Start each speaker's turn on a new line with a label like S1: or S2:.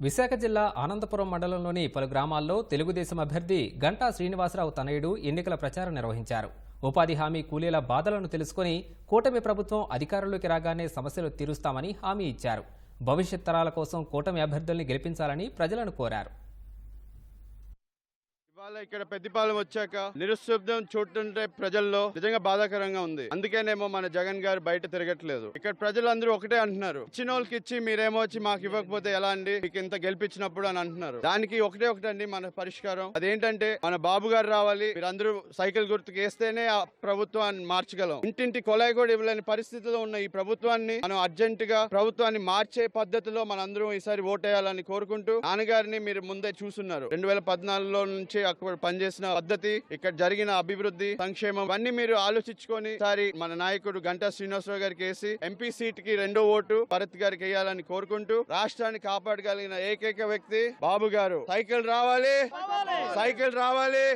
S1: విశాఖ జిల్లా ఆనందపురం మండలంలోని పలు గ్రామాల్లో తెలుగుదేశం అభ్యర్థి గంటా శ్రీనివాసరావు తనయుడు ఎన్నికల ప్రచారం నిర్వహించారు. ఉపాధి హామీ కూలీల బాధలను తెలుసుకుని కూటమి ప్రభుత్వం అధికారంలోకి రాగానే సమస్యలు తీరుస్తామని హామీ ఇచ్చారు. భవిష్యత్ తరాల కోసం కూటమి అభ్యర్థుల్ని గెలిపించాలని ప్రజలను కోరారు.
S2: ఇవాళ ఇక్కడ పెద్దపాలెం వచ్చాక నిరుశబ్దం చూస్తుంటే ప్రజల్లో నిజంగా బాధాకరంగా ఉంది. అందుకేనేమో మన జగన్ గారు బయట తిరగట్లేదు. ఇక్కడ ప్రజలందరూ ఒకటే అంటున్నారు. ఇచ్చిన వాళ్ళకి ఇచ్చి మీరేమో వచ్చి మాకు ఇవ్వకపోతే ఎలా అండి? మీకు ఇంత గెలిపించినప్పుడు అని అంటున్నారు. దానికి ఒకటే ఒకటండి మన పరిష్కారం. అదేంటంటే మన బాబు గారు రావాలి. మీరందరూ సైకిల్ గుర్తుకు వేస్తేనే ఆ ప్రభుత్వాన్ని మార్చగలం. ఇంటింటి కొలాయి కూడా ఇవ్వలేని పరిస్థితిలో ఉన్న ఈ ప్రభుత్వాన్ని మనం అర్జెంట్గా ప్రభుత్వాన్ని మార్చే పద్ధతిలో మనందరం ఈసారి ఓటేయాలని కోరుకుంటూ నాన్నగారిని మీరు ముందే చూస్తున్నారు రెండు వేల పద్నాలుగులో నుంచి పనిచేసిన పద్ధతి ఇక్కడ జరిగిన అభివృద్ధి సంక్షేమం అన్ని మీరు ఆలోచించుకొని సారి మన నాయకుడు గంటా శ్రీనివాసరావు గారికి వేసి ఎంపీ సీట్కి రెండో ఓటు భరత్ గారికి వేయాలని కోరుకుంటూ రాష్ట్రాన్ని కాపాడగలిగిన ఏకైక వ్యక్తి బాబు గారు. సైకిల్ రావాలి. సైకిల్ రావాలి.